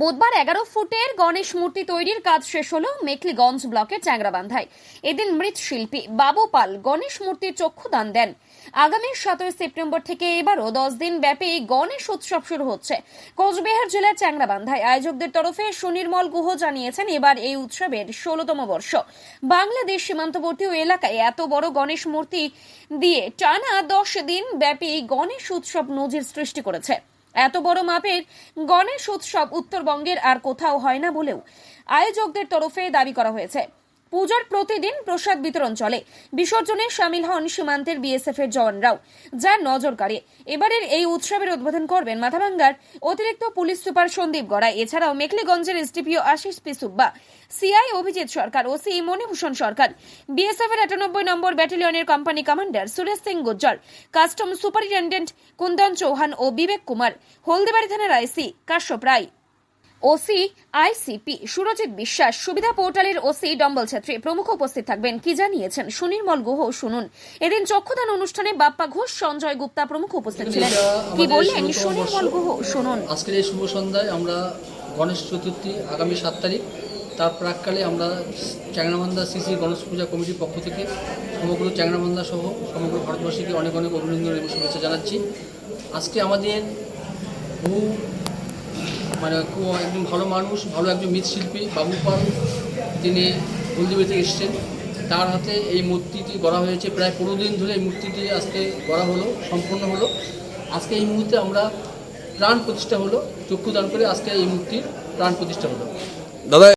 বুধবার এগারো ফুটের গণেশ মূর্তি তৈরির কাজ শেষ হলো মেখলিগঞ্জ ব্লকের চ্যাংরাবান্ধায়। এদিন মৃৎশিল্পী বাবু পাল গণেশ মূর্তির চক্ষুদান দেন। আগামী সতেরো সেপ্টেম্বর থেকে এবারও দশ দিন ব্যাপী গণেশ উৎসব শুরু হচ্ছে। কোচবিহার জেলার চ্যাংরাবান্ধায় আয়োজকদের তরফে সুনির্মল গুহ জানিয়েছেন, এবার এই উৎসবের ষোলতম বর্ষ। বাংলাদেশ সীমান্তবর্তী এলাকায় এত বড় গণেশ মূর্তি দিয়ে টানা দশ দিন ব্যাপী গণেশ উৎসব নজির সৃষ্টি করেছে। এত বড় মাপের গণেশ উৎসব উত্তরবঙ্গের আর কোথাও হয় না বলেও আয়োজকদের তরফে দাবি করা হয়েছে। পূজার প্রতিদিন প্রসাদ বিতরণ চলে। বিসর্জনে সামিল হন সীমান্তের বিএসএফ এর জওয়ানরাও যা নজর কাড়ে এবারের এই উৎসবের উদ্বোধন করবেন মাথাভাঙ্গার অতিরিক্ত পুলিশ সুপার সন্দীপ গড়াই। এছাড়াও মেখলিগঞ্জের SDPO Ashish P Subba CI Abhijit Sarkar, OC Manibhushan Sarkar BSF এর আটানব্বই নম্বর ব্যাটালিয়নের company commander Suresh Singh Gujjar custom superintendent Kundan Chauhan ও বিবেক কুমার, হলদিবাড়ি থানার IC Kashyap Roy. OC ICP Surajit Biswas সুবিধা পোর্টালের ওসি ডম্বল ছেত্রী প্রমুখ উপস্থিত থাকবেন। কি জানিয়েছেন? সুনির্মল গুহ শুনুন। এদিন চক্ষুদান অনুষ্ঠানে বাপ্পা ঘোষ সঞ্জয় গুপ্তা প্রমুখ উপস্থিত ছিলেন। কি বললেন? সুনির্মল গুহ শুনুন। আজকের এই শুভ সন্ধ্যায় আমরা গণেশ চতুর্থী আগামী সাত তারিখ তার প্রাককালে আমরা চ্যাংরামান্দা সিসি গণেশ পূজা কমিটির পক্ষ থেকে সমগ্র চ্যাংরামান্দা সহ সমগ্র ভারতবর্ষকে অনেক অনেক অভিনন্দন এবং শুভেচ্ছা জানাচ্ছি। আজকে আমাদের বহু মানে খুব একজন ভালো মানুষ, ভালো একজন মৃৎশিল্পী, বাবু পাল তিনি হলদিবাড়িতে এসছেন, তার হাতে এই মূর্তিটি গড়া হয়েছে। প্রায় পনেরো দিন ধরে এই মূর্তিটি আজকে গড়া হলো, সম্পূর্ণ হলো। আজকে এই মুহূর্তে আমরা প্রাণ প্রতিষ্ঠা হলো চক্ষুদান করে আজকে এই মূর্তির প্রাণ প্রতিষ্ঠা হলো। দাদা